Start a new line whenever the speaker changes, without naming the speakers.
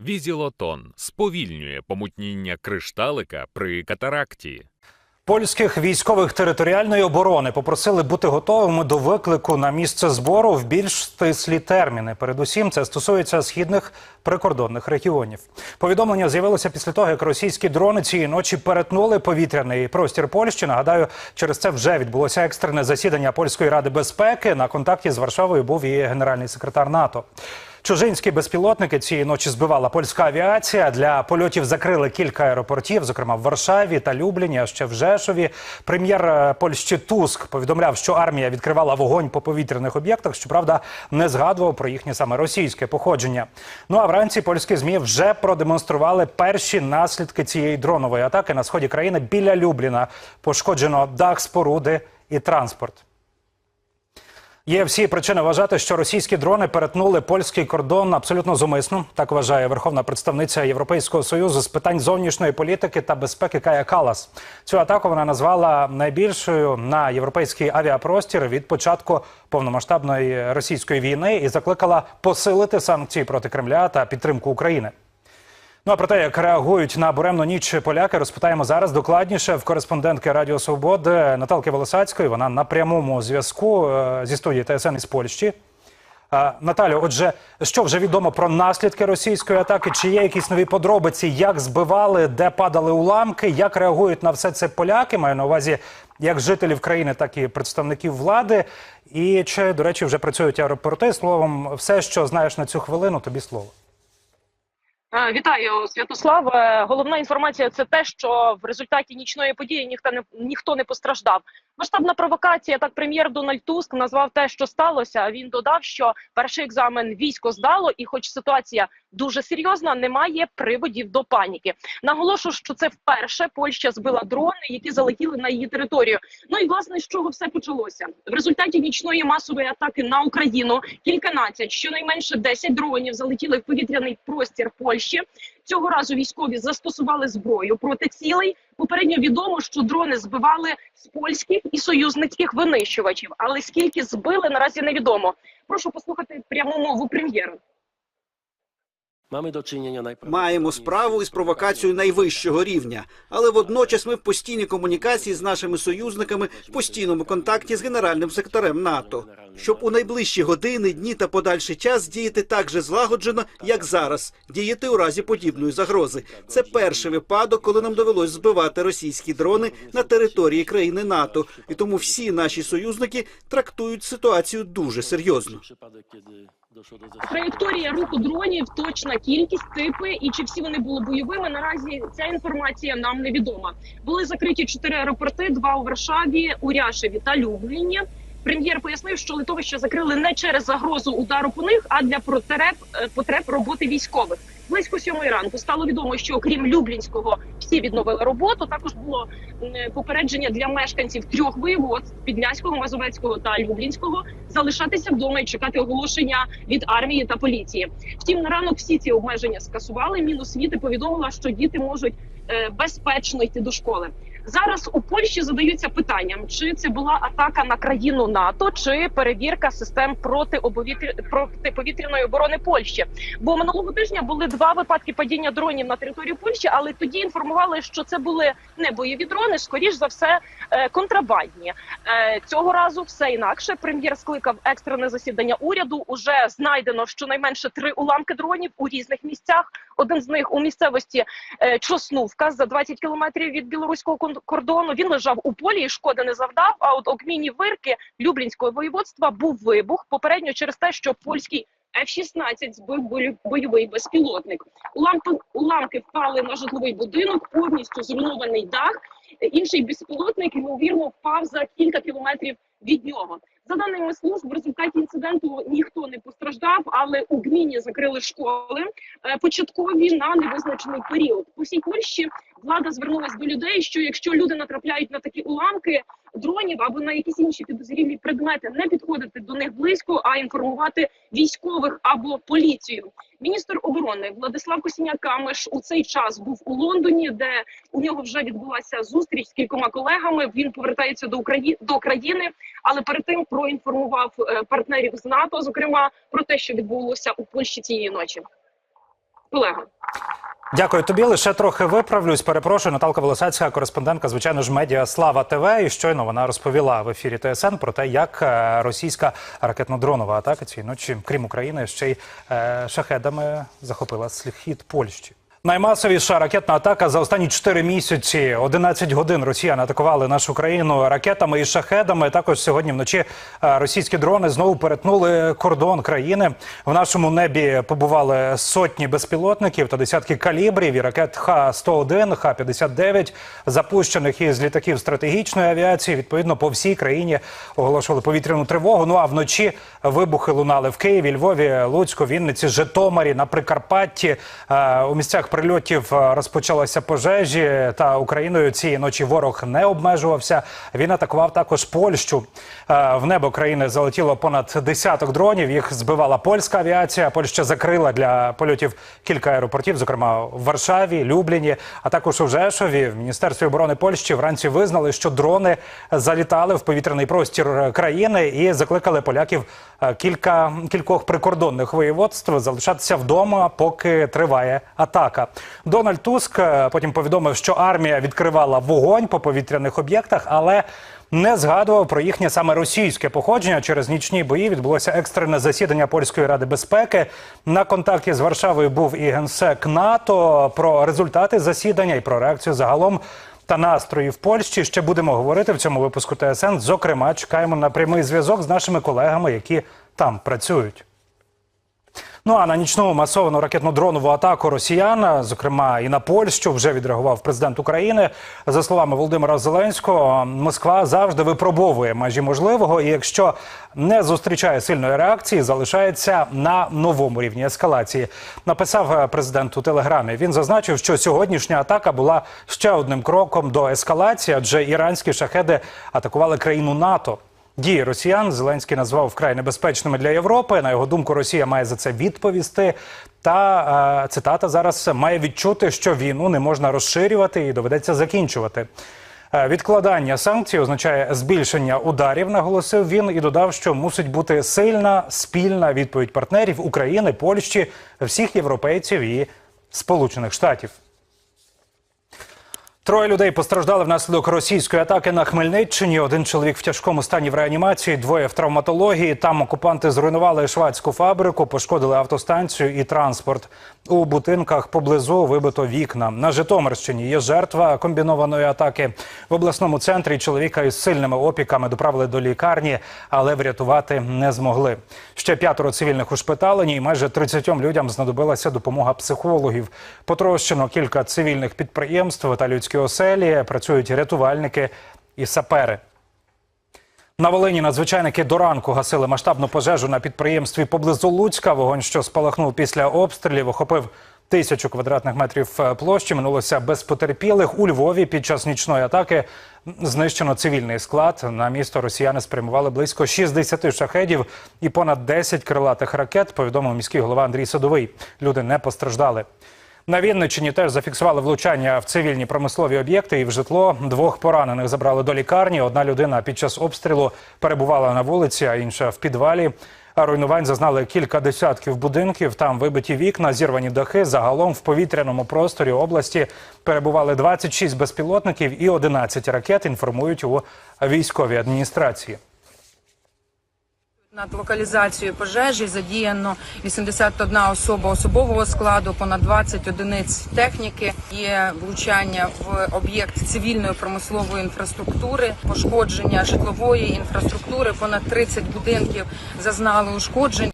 Візілотон сповільнює помутніння кришталика при катаракті.
Польських військових територіальної оборони попросили бути готовими до виклику на місце збору в більш стислі терміни. Передусім, це стосується східних прикордонних регіонів. Повідомлення з'явилося після того, як російські дрони цієї ночі перетнули повітряний простір Польщі. Нагадаю, через це вже відбулося екстрене засідання польської ради безпеки. На контакті з Варшавою був і генеральний секретар НАТО. Чужинські безпілотники цієї ночі збивала польська авіація. Для польотів закрили кілька аеропортів, зокрема в Варшаві та Любліні, а ще в Жешові. Прем'єр е, Польщі Туск повідомляв, що армія відкривала вогонь по повітряних об'єктах. Щоправда, не згадував про їхнє саме російське походження. Ну а вранці польські змі вже продемонстрували перші наслідки цієї дронової атаки на сході країни біля Любліна. Пошкоджено дах споруди і транспорт. Є всі причини вважати, що російські дрони перетнули польський кордон абсолютно зумисно. Так вважає верховна представниця Європейського союзу з питань зовнішньої політики та безпеки Кая Калас. Цю атаку вона назвала найбільшою на європейський авіапростір від початку повномасштабної російської війни і закликала посилити санкції проти Кремля та підтримку України. Ну а про те, як реагують на буремну ніч поляки, розпитаємо зараз докладніше в кореспондентки Радіо Свободи Наталки Волосацької. Вона на прямому зв'язку е, зі студії ТСН із Польщі. Е, Наталю, отже, що вже відомо про наслідки російської атаки? Чи є якісь нові подробиці? Як збивали, де падали уламки? Як реагують на все це поляки? Маю на увазі як жителів країни, так і представників влади. І чи, до речі, вже працюють аеропорти? Словом, все, що знаєш на цю хвилину, тобі слово.
Е, Вітаю, Святослав. Головна інформація це те, що в результаті нічної події ніхто не ніхто не постраждав. Масштабна провокація. Так, прем'єр Дональд Туск назвав те, що сталося. Він додав, що перший екзамен військо здало, і, хоч ситуація дуже серйозна, немає приводів до паніки. Наголошу, що це вперше Польща збила дрони, які залетіли на її територію. Ну і власне з чого все почалося в результаті нічної масової атаки на Україну. Кільканадцять, щонайменше 10 дронів залетіли в повітряний простір Польщі. Цього разу військові застосували зброю проти цілей. Попередньо відомо, що дрони збивали з польських і союзницьких винищувачів, але скільки збили наразі невідомо. Прошу послухати пряму мову прем'єра.
Mamy do czynienia
Маємо справу із провокацією найвищого рівня, але водночас ми в постійній комунікації з нашими союзниками, в постійному контакті з генеральним секретарем НАТО, щоб у найближчі години, дні та подальший час діяти так же злагоджено, як зараз, діяти у разі подібної загрози. Це перший випадок, коли нам довелось збивати російські дрони на території країни НАТО, і тому всі наші союзники трактують ситуацію дуже серйозно.
Траєкторія руху дронів, точна кількість, типи і чи всі вони були бойовими. Наразі ця інформація нам невідома. Були закриті чотири аеропорти: два у Варшаві, у Ряшеві та Любліні. Прем'єр пояснив, що литовище закрили не через загрозу удару по них, а для потреб е, потреб роботи військових. Близько сьомої ранку стало відомо, що окрім Люблінського всі відновили роботу. Також було попередження для мешканців трьох воєводств Підляського, Мазовецького та Люблінського залишатися вдома і чекати оголошення від армії та поліції. Втім, на ранок всі ці обмеження скасували. Міносвіти повідомила, що діти можуть безпечно йти до школи. Зараз у Польщі задаються питанням, чи це була атака на країну НАТО, чи перевірка систем протиобовітря- протиповітряної оборони Польщі. Бо минулого тижня були два випадки падіння дронів на територію Польщі, але тоді інформували, що це були не бойові дрони, скоріш за все е, контрабандні. Е, Цього разу все інакше. Прем'єр скликав екстрене засідання уряду. Уже знайдено щонайменше три уламки дронів у різних місцях. Один з них у місцевості е, Чоснувка за 20 кілометрів від білоруського кордону. Він лежав у полі і шкоди не завдав. А от окміні вирки Люблінського воєводства був вибух попередньо через те, що польський F-16 збив бойовий безпілотник. Уламки, уламки впали на житловий будинок, повністю зруйнований дах. Інший безпілотник ймовірно впав за кілька кілометрів від нього. За даними служб, в результаті інциденту ніхто не постраждав, але у гміні закрили школи е, початкові на невизначений період. По всій Польщі влада звернулася до людей, що якщо люди натрапляють на такі уламки дронів або на якісь інші підозрілі предмети, не підходити до них близько, а інформувати військових або поліцію. Міністр оборони Владислав Косіняк-Камиш у цей час був у Лондоні, де у нього вже відбулася зустріч з кількома колегами. Він повертається до Украї... до країни, але перед тим проінформував е, партнерів з НАТО, зокрема про те, що відбулося у Польщі цієї ночі. колега.
Дякую тобі. Лише трохи виправлюсь. Перепрошую, Наталка Волосацька, кореспондентка, звичайно ж, медіа Слава ТВ. І щойно вона розповіла в ефірі ТСН про те, як е, російська ракетно-дронова атака цієї ночі, крім України, ще й е, шахедами захопила схід Польщі. Наймасовіша ракетна атака за останні 4 місяці. 11 годин росіяни атакували нашу країну ракетами і шахедами. Також сьогодні вночі е, російські дрони знову перетнули кордон країни. В нашому небі побували сотні безпілотників та десятки калібрів і ракет Х-101, Х-59, запущених із літаків стратегічної авіації. Відповідно, по всій країні оголошували повітряну тривогу. Ну а вночі вибухи лунали в Києві, Львові, Луцьку, Вінниці, Житомирі, на Прикарпатті. Е, У місцях прильотів е, розпочалися пожежі. Та Україною цієї ночі ворог не обмежувався. Він атакував також Польщу. Е, В небо країни залетіло понад десяток дронів. Їх збивала польська авіація. Польща закрила для польотів кілька аеропортів, зокрема в Варшаві, Любліні, а також у Жешові. В міністерстві оборони Польщі вранці визнали, що дрони залітали в повітряний простір країни і закликали поляків е, кілька кількох прикордонних воєводств залишатися вдома, поки триває атака. Дональд Туск е, потім повідомив, що армія відкривала вогонь по повітряних об'єктах, але не згадував про їхнє саме російське походження. Через нічні бої відбулося екстрене засідання польської ради безпеки. На контакті з Варшавою був і генсек НАТО. Про результати засідання і про реакцію загалом та настрої в Польщі ще будемо говорити в цьому випуску ТСН. Зокрема, чекаємо на прямий зв'язок з нашими колегами, які там працюють. Ну а на нічну масовану ракетно-дронову атаку росіян, зокрема і на Польщу, вже відреагував президент України. За словами Володимира Зеленського, Москва завжди випробовує межі можливого, і якщо не зустрічає сильної реакції, залишається на новому рівні ескалації. Написав е, президент у телеграмі. Він зазначив, що сьогоднішня атака була ще одним кроком до ескалації, адже іранські шахеди атакували країну НАТО. Дії росіян Зеленський назвав вкрай небезпечними для Європи. На його думку, Росія має за це відповісти. Та е, цитата зараз має відчути, що війну не можна розширювати і доведеться закінчувати. Е, Відкладання санкцій означає збільшення ударів, наголосив він і додав, що мусить бути сильна спільна відповідь партнерів України, Польщі, всіх європейців і Сполучених Штатів. Троє людей постраждали внаслідок російської атаки на Хмельниччині. Один чоловік в тяжкому стані в реанімації, двоє в травматології. Там окупанти зруйнували швадську фабрику, пошкодили автостанцію і транспорт. У будинках поблизу вибито вікна. На Житомирщині є жертва комбінованої атаки. В обласному центрі чоловіка із сильними опіками доправили до лікарні, але врятувати не змогли. Ще п'ятеро цивільних ушпиталені, і майже 30 людям знадобилася допомога психологів. Потрощено кілька цивільних підприємств та людські оселі. Працюють рятувальники і сапери. На Волині надзвичайники до ранку гасили масштабну пожежу на підприємстві поблизу Луцька. Вогонь, що спалахнув після обстрілів, охопив тисячу квадратних метрів е, площі. Минулося без потерпілих. У Львові під час нічної атаки знищено цивільний склад. На місто росіяни спрямували близько 60 шахедів і понад 10 крилатих ракет. Повідомив міський голова Андрій Садовий. Люди не постраждали. На Вінниччині теж зафіксували влучання в цивільні промислові об'єкти і в житло. Двох поранених забрали до лікарні. Одна людина під час обстрілу перебувала на вулиці, а інша в підвалі. Руйнувань зазнали кілька десятків будинків. Там вибиті вікна, зірвані дахи. Загалом в повітряному просторі області перебували 26 безпілотників і 11 ракет. Інформують у військовій адміністрації.
Над локалізацією пожежі задіяно 81 особа особового складу, понад 20 одиниць техніки. Є влучання в об'єкт цивільної промислової інфраструктури, пошкодження житлової інфраструктури. Понад 30 будинків зазнали ушкоджень.